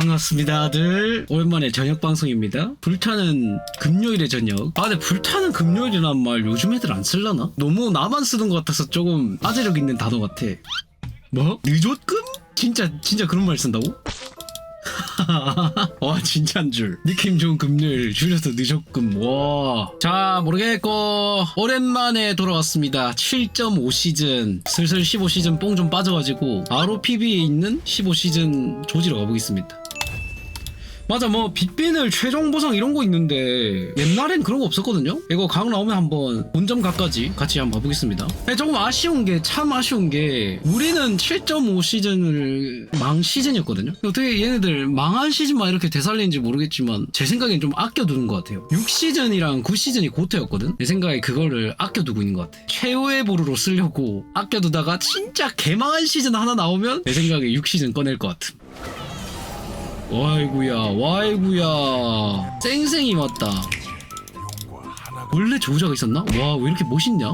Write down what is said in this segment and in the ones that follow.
반갑습니다들. 오랜만에 저녁 방송입니다. 불타는 금요일의 저녁. 아 근데 불타는 금요일이란 말 요즘 애들 안 쓸라나? 너무 나만 쓰는 것 같아서 조금 아재력 있는 단어 같아. 뭐? 늦었금? 진짜 진짜 그런 말 쓴다고? 와 진짜인 줄. 느낌 좋은 금요일 줄여서 늦었금. 와자 모르겠고. 오랜만에 돌아왔습니다. 7.5 시즌. 슬슬 15 시즌 뽕 좀 빠져가지고. ROPB에 있는 15 시즌 조지러 가보겠습니다 맞아 뭐 빗빈을 최종 보상 이런 거 있는데 옛날엔 그런 거 없었거든요? 이거 각 나오면 한번 본점 각까지 같이 한번 봐보겠습니다. 근데 조금 아쉬운 게 참 아쉬운 게 우리는 7.5 시즌을 망 시즌이었거든요? 어떻게 얘네들 망한 시즌만 이렇게 되살리는지 모르겠지만 제 생각엔 좀 아껴두는 것 같아요. 6시즌이랑 9시즌이 고트였거든? 내 생각에 그거를 아껴두고 있는 것 같아. 최후의 보루로 쓰려고 아껴두다가 진짜 개망한 시즌 하나 나오면 내 생각에 6시즌 꺼낼 것 같음 와이구야 와이구야 쌩쌩이 왔다 원래 조자가 있었나? 와 왜 이렇게 멋있냐?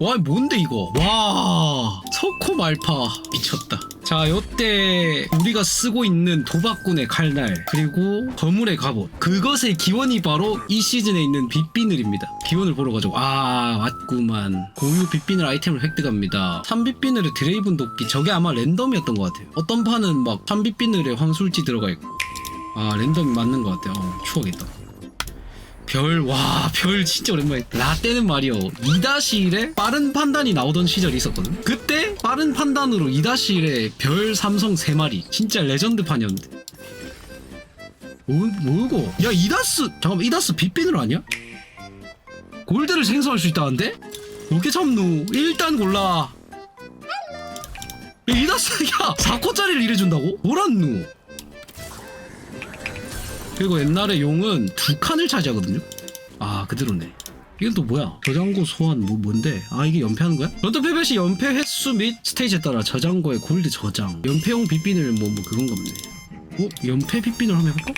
와 뭔데 이거? 와 석호 말파. 미쳤다. 자 요때 우리가 쓰고 있는 도박꾼의 칼날 그리고 거물의 갑옷. 그것의 기원이 바로 이 시즌에 있는 빗비늘입니다. 기원을 보러 가지고. 아 맞구만. 고유 빗비늘 아이템을 획득합니다. 3빗비늘의 드레이븐 도끼 저게 아마 랜덤이었던 것 같아요. 어떤 판은 막 3빗비늘에 황술지 들어가 있고. 아 랜덤이 맞는 것 같아요. 어, 추억이다 별, 와, 별 진짜 오랜만에. 라떼는 말이요. 2-1에 빠른 판단이 나오던 시절이 있었거든. 그때 빠른 판단으로 2-1에 별 삼성 3마리. 진짜 레전드판이었는데. 뭐, 뭐고? 야, 이다스, 잠깐만, 이다스 빗비늘 아니야? 골드를 생성할 수 있다는데? 어떻게 참누? 일단 골라. 야, 이다스, 야, 4코짜리를 이래준다고? 뭐란누? 그리고 옛날에 용은 두 칸을 차지하거든요. 아 그대로네. 이건 또 뭐야? 저장고 소환 뭐 뭔데? 아 이게 연패하는 거야? 런던 시 연패 횟수 및 스테이지에 따라 저장고의 골드 저장. 연패용 빗빈을 뭐 뭐 그건가 보네. 어? 연패 빗빈을 한번 해볼까?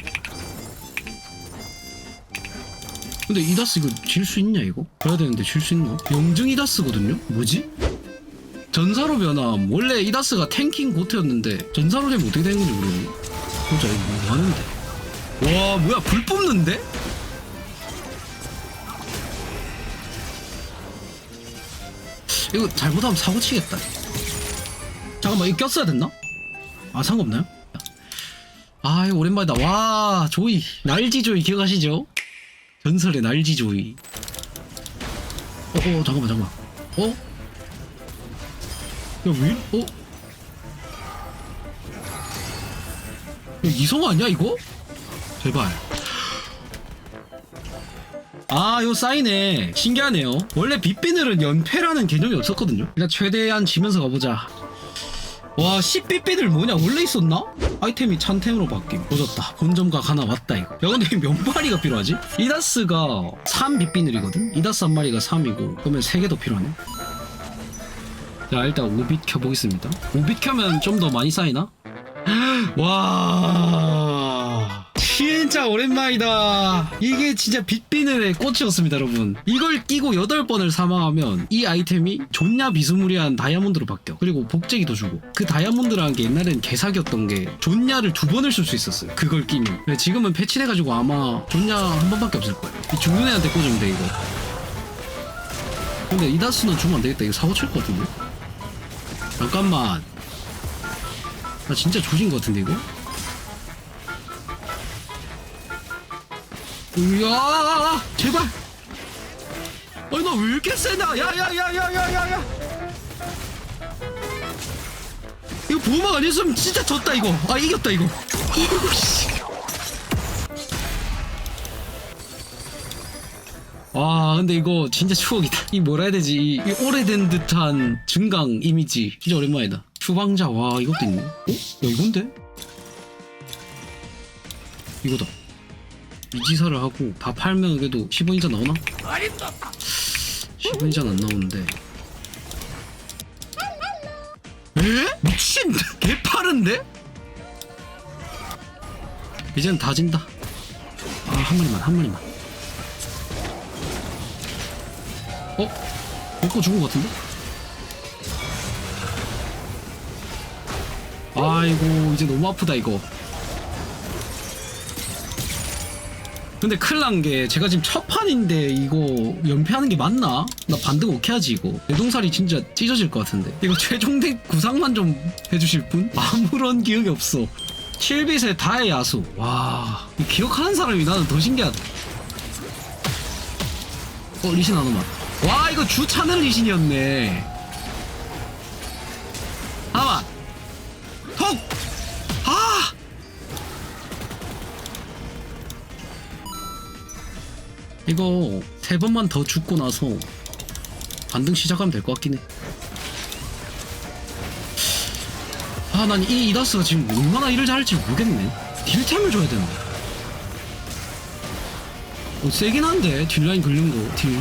근데 이다스 이거 질 수 있냐 이거? 해야 되는데 질 수 있나? 영증 이다스거든요? 뭐지? 전사로 변함. 원래 이다스가 탱킹 고트였는데 전사로 되면 어떻게 되는 건지 모르겠네. 보자 이거 뭐 하는데? 와 뭐야 불 뿜는데? 이거 잘못하면 사고 치겠다 잠깐만 이거 꼈어야 됐나? 아 상관없나요? 아 이거 오랜만이다 와 조이 날지 조이 기억하시죠? 전설의 날지 조이 어, 어 잠깐만 잠깐만 어? 야 왜? 어? 야 이성 아니야 이거? 제발. 아, 요 사인에 신기하네요. 원래 빗비늘은 연패라는 개념이 없었거든요. 일단 최대한 지면서 가보자. 와, 10빗비늘 뭐냐? 원래 있었나? 아이템이 찬템으로 바뀜. 보졌다. 본점각 하나 왔다, 이거. 야, 근데 몇 마리가 필요하지? 이다스가 3빗비늘이거든? 이다스 한 마리가 3이고, 그러면 3개 더 필요하네. 자, 일단 5빗 켜보겠습니다. 5빗 켜면 좀 더 많이 쌓이나? 와 진짜 오랜만이다. 이게 진짜 빗비늘의 꽃이었습니다 여러분. 이걸 끼고 8번을 사망하면 이 아이템이 존냐 비스무리한 다이아몬드로 바뀌어. 그리고 복제기도 주고. 그 다이아몬드라는 게 옛날엔 개사기였던 게 존냐를 두 번을 쓸 수 있었어요 그걸 끼면. 근데 지금은 패치돼가지고 아마 존냐 한 번밖에 없을 거예요. 이 죽는 애한테 꽂으면 돼 이거. 근데 이다스는 주면 안 되겠다. 이거 사고 칠 것 같은데? 잠깐만. 나 진짜 조진 것 같은데 이거? 이야? 제발. 아니 나 왜 이렇게 세나 야야야야야야야. 이거 보호막 아니었으면 진짜 졌다 이거. 아 이겼다 이거. 와 근데 이거 진짜 추억이다. 이 뭐라 해야 되지? 이, 이 오래된 듯한 증강 이미지. 진짜 오랜만이다. 추방자 와 이것도 있네. 어? 야 이건데? 이거다 이지사를 하고 다 팔면 그래도 10원 이자 나오나? 10원 이자는 안 나오는데 에? 미친 개 빠른데? 이제는 다 진다 아 한 마리만 한 마리만 어? 먹고 죽은 것 같은데? 아이고 이제 너무 아프다 이거 근데 큰일 난 게 제가 지금 첫 판인데 이거 연패하는 게 맞나? 나 반등 오케이 하지 이거. 내 동살이 진짜 찢어질 것 같은데. 이거 최종 덱 구상만 좀 해주실 분? 아무런 기억이 없어. 7빛의 다의 야수. 와이 기억하는 사람이 나는 더 신기하다. 어 리신 아노마. 와 이거 주 차는 리신이었네 이거 세 번만 더 죽고 나서 반등 시작하면 될 것 같긴 해. 아, 난 이 이다스가 지금 얼마나 일을 잘할지 모르겠네. 딜템을 줘야 되는데. 어, 세긴 한데, 딜라인 긁는 거, 딜.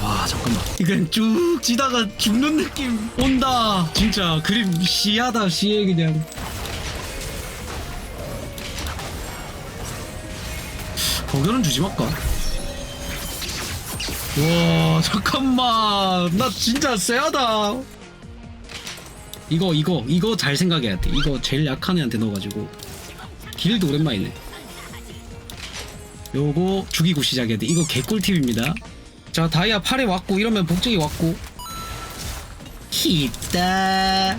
와, 잠깐만. 이건 쭉 지다가 죽는 느낌 온다. 진짜, 그림 시하다, 시해, 그냥. 거결은 주지 말까? 와 잠깐만. 나 진짜 쎄하다. 이거 이거 이거 잘 생각해야 돼. 이거 제일 약한 애한테 넣어가지고. 길도 오랜만이네. 요거 죽이고 시작해야 돼. 이거 개꿀팁입니다. 자 다이아 8에 왔고 이러면 복제기 왔고. 히다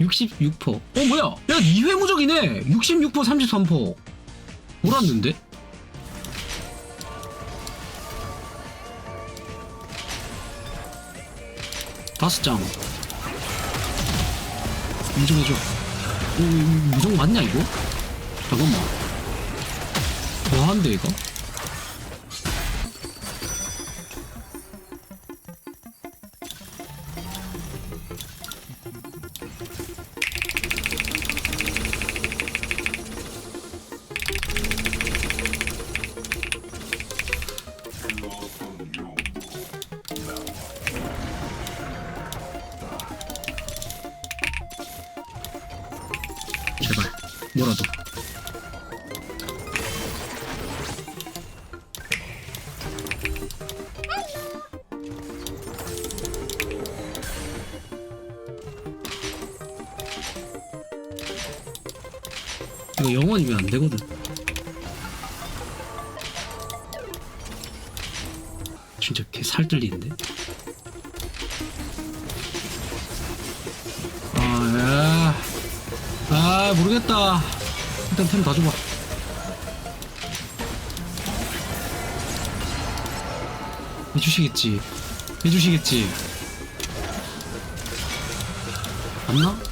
66%. 어 뭐야? 야 2회 무적이네. 66% 33% 몰았는데? 다섯 장. 인정해줘. 오, 이 무정 맞냐, 이거? 잠깐만. 뭐한데, 이거? 이거 영원이면 안 되거든. 진짜 개 살뜰리는데? 아, 야. 아, 모르겠다. 일단 템 다 줘봐. 해주시겠지. 해주시겠지. 맞나?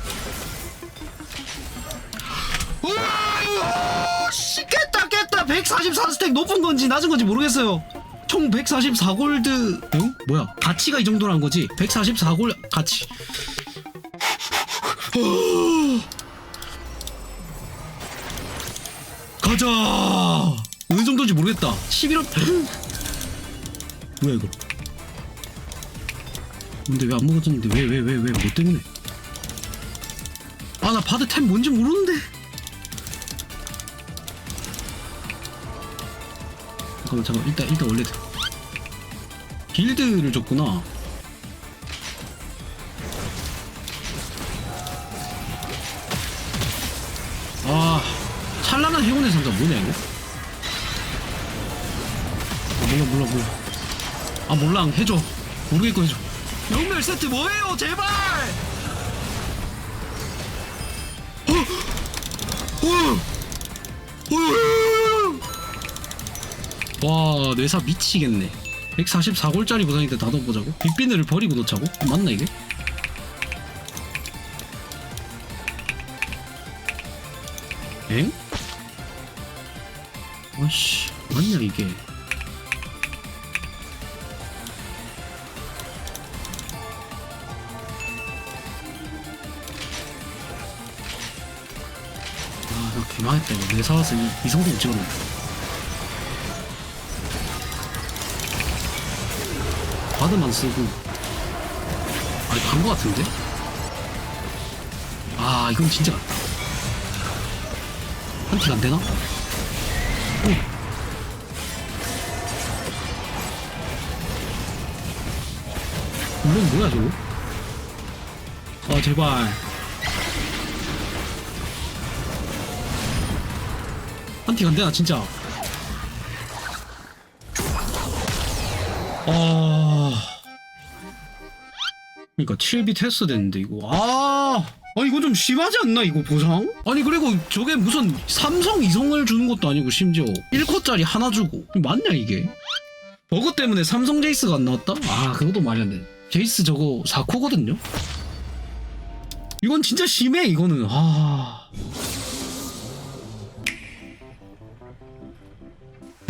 스택 높은 건지 낮은 건지 모르겠어요. 총 144골드. 응? 뭐야? 가치가 이 정도란 거지? 144골 가치. 가자! 어느 정도인지 모르겠다. 11원. 뭐야, 이거? 근데 왜 안 먹어졌는데? 왜, 왜, 왜, 왜, 뭐 때문에? 아, 나 바드 템 뭔지 모르는데? 잠깐만, 잠깐만. 일단, 일단 원래. 빌드를 줬구나. 아, 찬란한 행운의 상자 뭐냐, 이거? 아, 몰라, 몰라, 몰라. 아, 몰라, 해줘. 모르겠고 해줘. 영멸 세트 뭐예요, 제발! 어! 어! 와, 뇌사 미치겠네. 144골짜리 보상인데 나도 보자고? 빅비늘을 버리고 놓자고? 맞나, 이게? 엥? 아씨 맞냐 이게 아나 개망했다 이거 내 사와서 이, 이 성공 찍었네 가드만 쓰고 아니 간거 같은데? 아 이건 진짜 같다 한팀 안되나? 어. 이건 뭐야 저거? 아 제발 한팀 안되나 진짜 아 그니까 7비 테스트 됐는데 이거 아 아 이거 좀 심하지 않나 이거 보상? 아니 그리고 저게 무슨 삼성 이성을 주는 것도 아니고 심지어 1코짜리 하나 주고 맞냐 이게 버그 때문에 삼성 제이스가 안 나왔다? 아 그것도 말이 안 돼. 제이스 저거 4코거든요? 이건 진짜 심해 이거는 아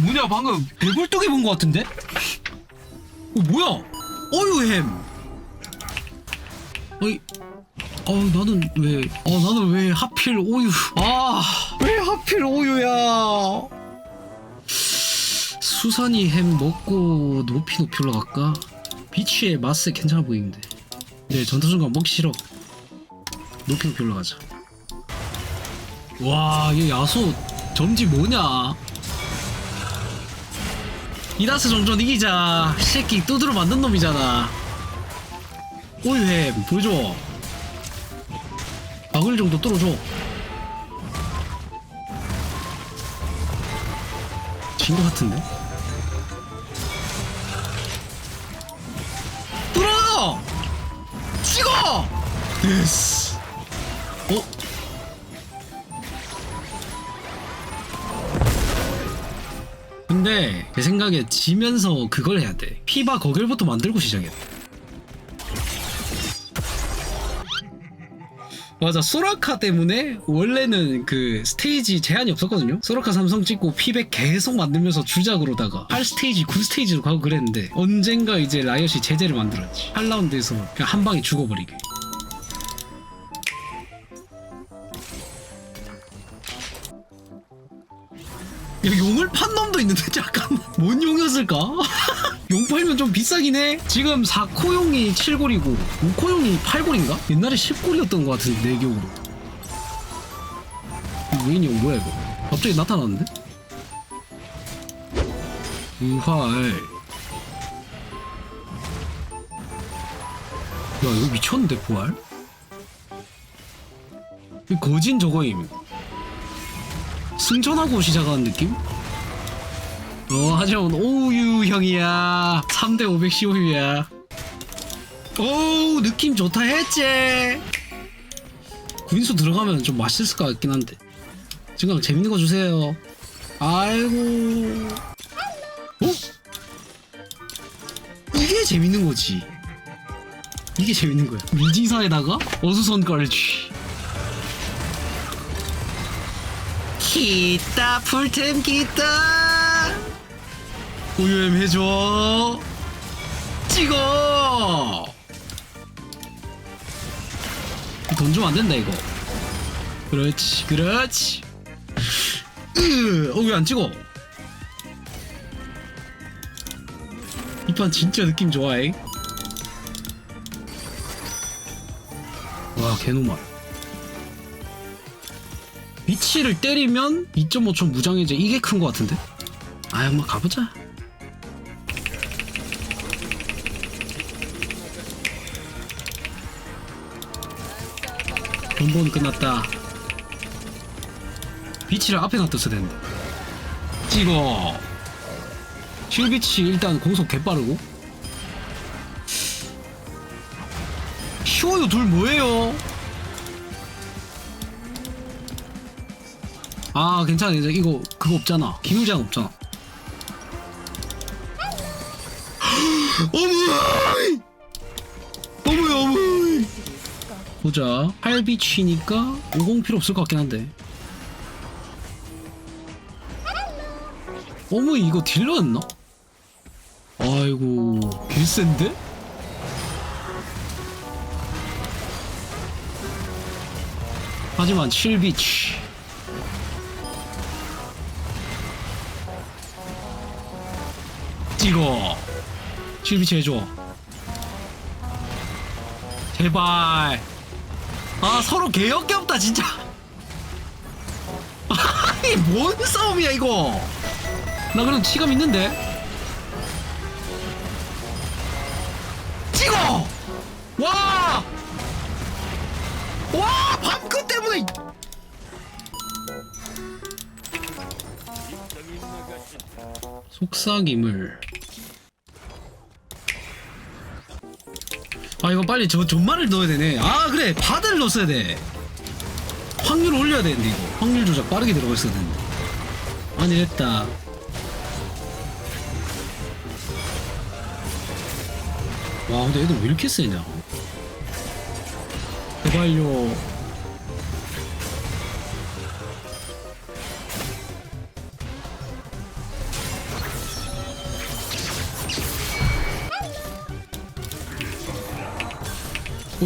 뭐냐 방금 배불뚝이 본 것 같은데? 어 뭐야? 어유 햄. 어이 어 나는 왜 어 나는 왜 하필 오유 아왜 하필 오유야? 수산이 햄 먹고 높이 높이 올라갈까? 비치의 맛에 괜찮아 보이는데. 네 전투순간 먹기 싫어. 높이 높이 올라가자. 와이 야수 점지 뭐냐 이다스 정전 이기자 이 새끼 두드러 만든 놈이잖아 오유햄 보여줘 박을 정도 뚫어줘 진 것 같은데? 뚫어! 찍어! 됐어 어? 생각에 지면서 그걸 해야 돼. 피바 거결부터 만들고 시작해야 돼 맞아 소라카 때문에 원래는 그 스테이지 제한이 없었거든요. 소라카 삼성 찍고 피백 계속 만들면서 주작으로다가 8스테이지 9스테이지로 가고 그랬는데 언젠가 이제 라이엇이 제재를 만들었지. 8라운드에서 그냥 한 방에 죽어버리게 용을 판 놈도 있는데 잠깐만 뭔 용이었을까? 용 팔면 좀 비싸긴 해 지금 4코용이 7골이고 5코용이 8골인가? 옛날에 10골이었던 것 같은데 4격으로 이 웨인이 형 뭐야 이거 갑자기 나타났는데? 우활 야 이거 미쳤는데 부활? 이 거진 저거임 승천하고 시작하는 느낌? 어, 하지만 오유 형이야. 3대 515유야. 오, 느낌 좋다 했지. 구인수 들어가면 좀 맛있을 것 같긴 한데. 지금 재밌는 거 주세요. 아이고. 어? 이게 재밌는 거지. 이게 재밌는 거야. 미지사에다가 어수선 걸지. 기타 풀템 기타. 우유엠 해줘 찍어. 돈 주면 안 된다 이거. 그렇지 그렇지. 어왜 안 찍어? 이 판 진짜 느낌 좋아해. 와 개노말 위치를 때리면 2.5초 무장해제. 이게 큰 것 같은데? 아 한번 가보자. 본본 끝났다. 비치를 앞에 놔뒀어야 되는데. 찍어. 실비치 일단 공속 개빠르고. 쉬워요 둘 뭐예요 아 괜찮아 이제 이거 그거 없잖아. 기물장 없잖아. 어머이 어머이 어머이 보자. 8비치니까 50 필요 없을 것 같긴 한데. 어머이 이거 딜러였나? 아이고. 개센데? 하지만 7비치 찍어 실비치 해줘 제발. 아 서로 개역겹다 진짜. 아니 뭔 싸움이야 이거? 나 그래도 치감 있는데? 찍어! 와! 와! 밤끝 때문에. 속삭임을 아 이거 빨리 저 존말을 넣어야 되네. 아 그래. 바드를 넣었어야 돼. 확률 올려야 되는데 이거. 확률 조작 빠르게 들어가 있어야 되는데. 아니 됐다. 와 근데 애들 왜 이렇게 세냐 제발요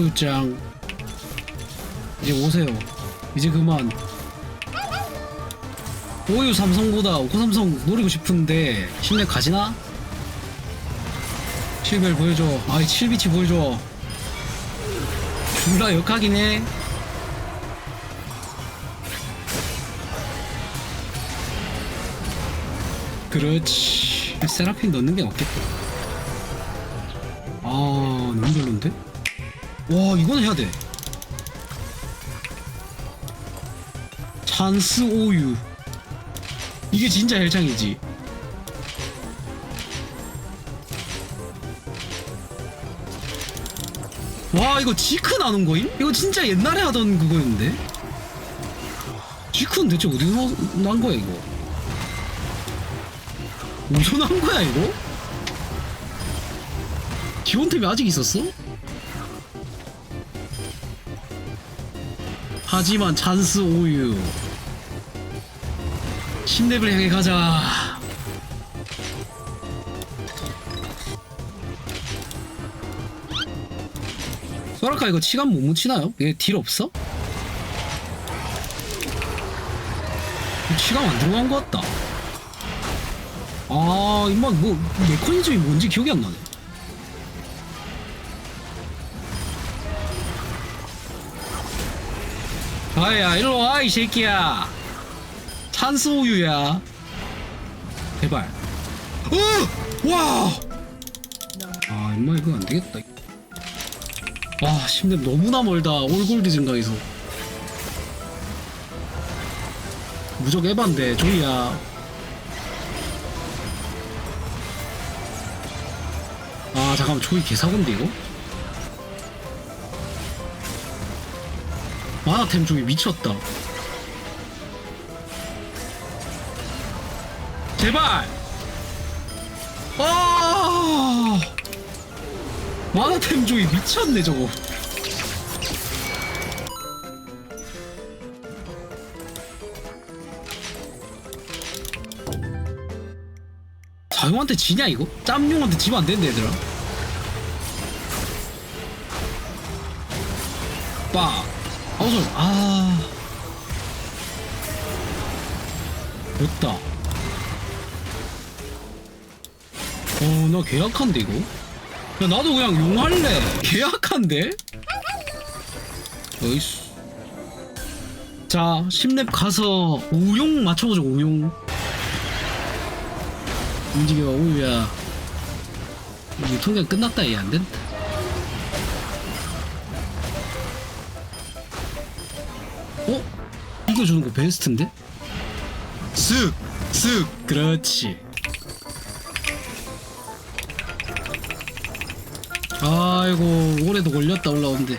호유짱. 이제 오세요. 이제 그만. 오유 삼성보다 오코 삼성 노리고 싶은데 실력 가지나? 실벨 보여줘. 아이 7비치 보여줘. 역하긴 해 그렇지. 세라핀 넣는 게 낫겠다 와 이건 해야 돼 찬스 오유 이게 진짜 헬창이지 와 이거 지크 나는 거임? 이거 진짜 옛날에 하던 그거였는데 지크는 대체 어디서 나- 난 거야 이거 어디서 난 거야 이거? 기본템이 아직 있었어? 하지만 찬스 오유 10레벨 향해 가자 소라카 이거 치감 못 묻히나요? 얘 딜 없어? 치감 안 들어간 것 같다 아 임마 뭐 메커니즘이 뭔지 기억이 안 나네 아야 일로 와 이 새끼야 찬스 우유야 제발 어! 와! 아 임마 이거 안되겠다 와 10렙 너무나 멀다 올골드 증가해서 무적 에반데 조이야 아 잠깐만 조이 개사건데 이거? 마나템 조이 미쳤다. 제발! 아! 마나템 조이 미쳤네 저거. 자용한테 지냐 이거? 짬용한테 지면 안 되는데 얘들아. 빠 아우솔 아. 됐다. 어나 계약한데 이거? 야 나도 그냥 용할래. 계약한데? 어이씨. 자 10렙 가서 우용 맞춰보자 우용. 움직여 오유야. 유통기한 끝났다 얘 안된다 이거 주는 거 베스트인데? 쓱! 쓱! 그렇지 아이고 올해도 걸렸다 올라오는데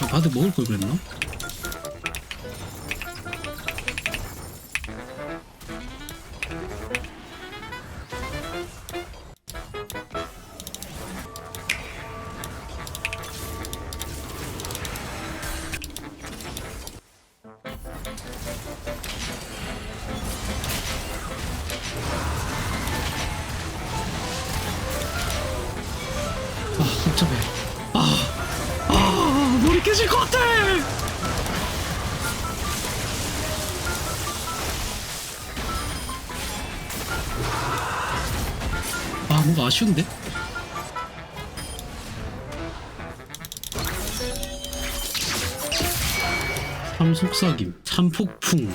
아, 바드 먹을 걸 그랬나? 뭔가 아쉬운데? 참속삭임 참폭풍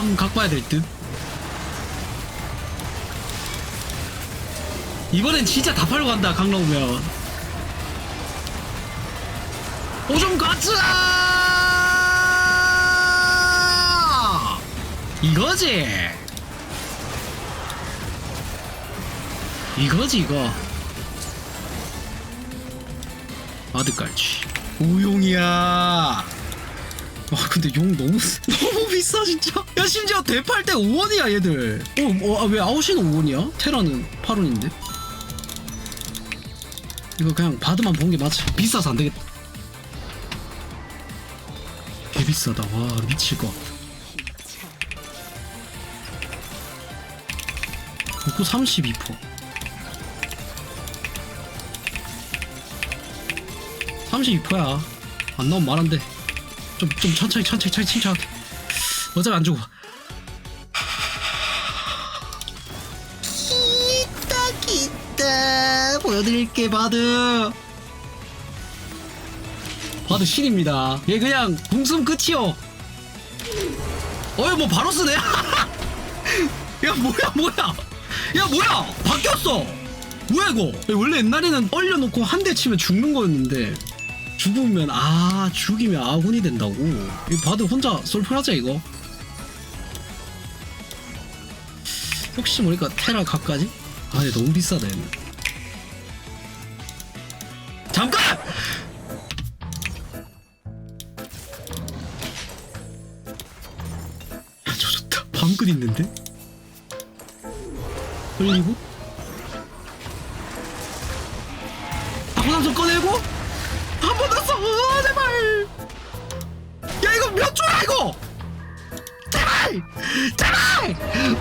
마삼 갖고 와야 될 듯. 이번엔 진짜 다 팔고 간다 강 나오면. 오좀 가자! 이거지? 이거지 이거. 아드깔치. 우용이야 와 근데 용 너무 너무 비싸 진짜. 야 심지어 대팔 때 5원이야 얘들. 어왜 어, 아, 왜 아웃이는 5원이야? 테라는 8원인데? 이거 그냥 바드만 본 게 맞지. 비싸서 안 되겠다. 개 비싸다. 와 미칠 것 같아. 그거 32% 32%야. 안 나오면 말한대 좀, 좀 천천히 천천히 천천히 침착하게. 어차피 안 죽어 기다 기다. 보여드릴게 바드. 바드 신입니다. 얘 그냥 궁숨 끝이요. 어이 뭐 바로 쓰네. 야 뭐야 뭐야. 야 뭐야. 바뀌었어. 뭐야 이거. 야, 원래 옛날에는 얼려놓고 한 대 치면 죽는 거였는데 죽으면 아 죽이면 아군이 된다고 이 바드 혼자 솔플하자 이거 혹시 모르니까 테라 각까지? 아 근데 너무 비싸다 얘는 잠깐! 야, 저 좋다 밤끝 있는데? 흘리고 이거! 제발! 제발!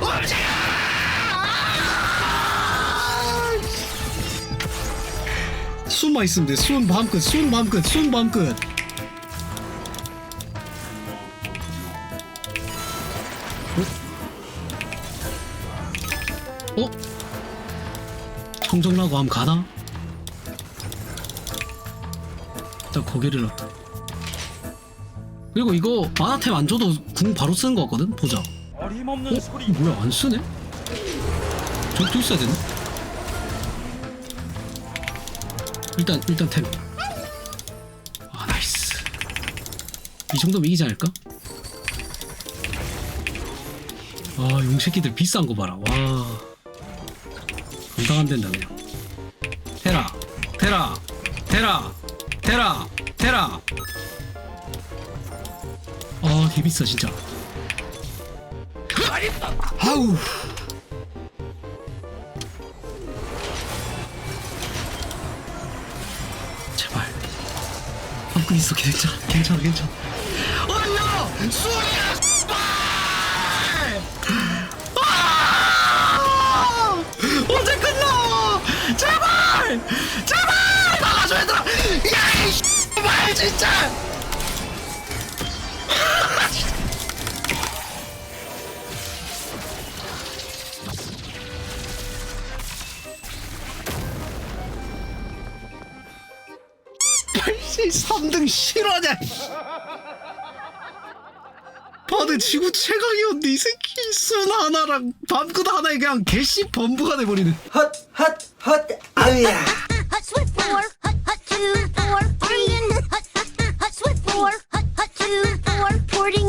움직여! 숨만 있으면 돼. 숨 밤끝, 숨 밤끝, 숨 밤끝. 어? 어? 청정라고 하면 가나? 일단 고개를 넣다. 그리고 이거 만화템 안 줘도 궁 바로 쓰는 거 같거든? 보자. 어림없는 어? 소리 뭐야 안 쓰네? 저기도 있어야 되네 일단 일단 템 아 나이스 이 정도면 이기지 않을까? 아 용새끼들 비싼 거 봐라 와 감당 안 된다 그냥 테라 테라 테라 테라 테라 아 개비싸 진짜 아우. 제발. 한끈 있어 괜찮아 괜찮아 괜찮아. 어려 수 내 지구 최강이었는데 이 새끼 순 하나랑 밤끝 하나에 그냥 개씨 범부가 돼버리는 헛, 헛, 헛, 아우야. hot sweat four, hot hot two, four, three, hot hot hot sweat four, hot hot two, four, porting.